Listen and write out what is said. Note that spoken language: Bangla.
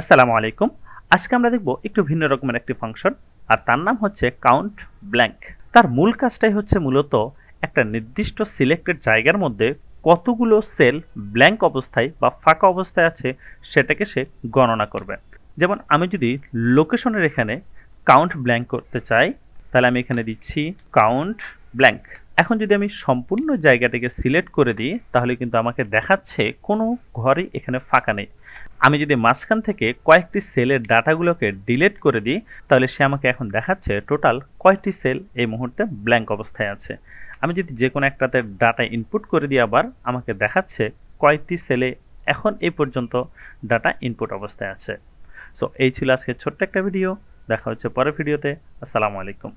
আসসালামু আলাইকুম। আজকে আমরা দেখব একটু ভিন্ন রকমের একটি ফাংশন, আর তার নাম হচ্ছে কাউন্ট ব্ল্যাঙ্ক তার মূল কাজটাই হচ্ছে মূলত একটা নির্দিষ্ট সিলেক্টেড জায়গার মধ্যে কতগুলো সেল ব্ল্যাঙ্ক অবস্থায় বা ফাঁকা অবস্থায় আছে সেটাকে সে গণনা করবে। যেমন আমি যদি লোকেশনের এখানে কাউন্ট ব্ল্যাঙ্ক করতে চাই, তাহলে আমি এখানে দিচ্ছি কাউন্ট ব্ল্যাঙ্ক এখন যদি আমি সম্পূর্ণ জায়গাটাকে সিলেক্ট করে দিই, তাহলে কিন্তু আমাকে দেখাচ্ছে কোনো ঘরই এখানে ফাঁকা নেই। আমি যদি মাঝখান থেকে কয়েকটি সেলের ডাটাগুলোকে ডিলিট করে দিই, তাহলে সে আমাকে এখন দেখাচ্ছে টোটাল কয়েকটি সেল এই মুহূর্তে ব্ল্যাঙ্ক অবস্থায় আছে। আমি যদি যে কোনো একটাতে ডাটা ইনপুট করে দিই আবার, আমাকে দেখাচ্ছে কয়েকটি সেলে এখন এই পর্যন্ত ডাটা ইনপুট অবস্থায় আছে। সো, এই ছিল আজকে ছোট্ট একটা ভিডিও। দেখা হচ্ছে পরের ভিডিওতে। আসসালামু আলাইকুম।